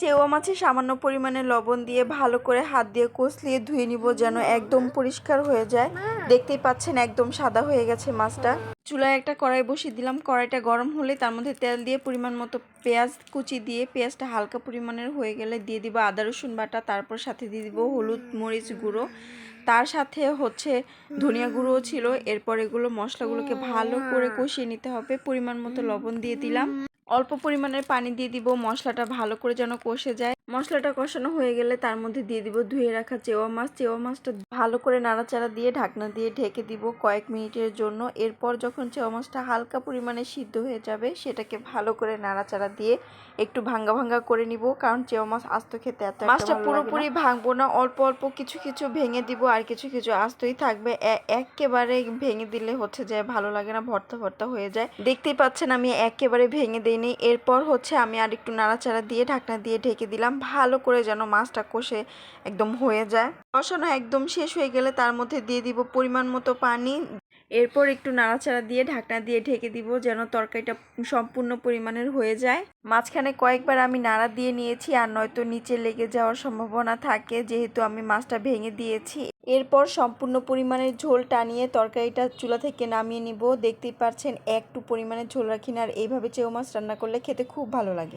Chewa মাছে সামান্য পরিমাণে লবণ দিয়ে ভালো করে হাত দিয়ে কষলিয়ে ধুয়ে নিব যেন একদম পরিষ্কার হয়ে যায়। দেখতেই পাচ্ছেন একদম সাদা হয়ে গেছে মাছটা। চুলায় একটা কড়াই বসিয়ে দিলাম। কড়াইটা গরম হলে তার মধ্যে তেল দিয়ে পরিমাণ মতো পেঁয়াজ কুচি দিয়ে পেঁয়াজটা হালকা পরিমাণের হয়ে গেলে দিয়ে দিব আদা, রসুন বাটা, তারপর সাথে দিয়ে দিব হলুদ মরিচ গুঁড়ো। তার সাথে হচ্ছে ধনিয়া গুঁড়োও ছিল। এরপর এগুলো মশলাগুলোকে ভালো করে কষিয়ে নিতে হবে। পরিমাণ মতো লবণ দিয়ে দিলাম। অল্প পরিমাণের পানি দিয়ে দিব মশলাটা ভালো করে যেন কষে যায়। মশলাটা কষানো হয়ে গেলে তার মধ্যে দিয়ে দিব ধুয়ে রাখা চেওয়া মাছ। চেওয়া মাছটা ভালো করে নাড়াচাড়া দিয়ে ঢাকনা দিয়ে ঢেকে দিব কয়েক মিনিটের জন্য। এরপর যখন চেওয়া মাছটা হালকা পরিমাণে সিদ্ধ হয়ে যাবে সেটাকে ভালো করে নাড়াচাড়া দিয়ে একটু ভাঙ্গা ভাঙ্গা করে নিব কারণ চেওয়া মাছ আস্ত খেতে এত মাছটা। পুরোপুরি ভাঙবো না অল্প অল্প কিছু কিছু ভেঙে দিব আর কিছু কিছু আস্তই থাকবে। একেবারে ভেঙে দিলে হচ্ছে যে ভালো লাগে না ভর্তা ভর্তা হয়ে যায়। দেখতেই পাচ্ছেন আমি একেবারে ভেঙে দিইনি। এরপর হচ্ছে আমি আর একটু নাড়াচাড়া দিয়ে ঢাকনা দিয়ে ঢেকে দিলাম। ভালো করে যেন মাছটা কষে একদম হয়ে যায়। কষানো একদম শেষ হয়ে গেলে তার মধ্যে দিয়ে দিব পরিমাণ মতো পানি। এরপর একটু নাড়াচাড়া দিয়ে ঢাকনা দিয়ে ঢেকে দিব যেন তরকারিটা সম্পূর্ণ পরিমাণের হয়ে যায়। মাঝখানে কয়েকবার আমি নাড়া দিয়ে নিয়েছি আর নয়তো নিচে লেগে যাওয়ার সম্ভাবনা থাকে যেহেতু আমি মাছটা ভেঙে দিয়েছি। এরপর সম্পূর্ণ পরিমাণের ঝোল টানিয়ে তরকারিটা চুলা থেকে নামিয়ে নিব। দেখতেই পাচ্ছেন একটু পরিমাণের ঝোল রাখি না আর এইভাবে চেউ মাছ রান্না করলে খেতে খুব ভালো লাগে।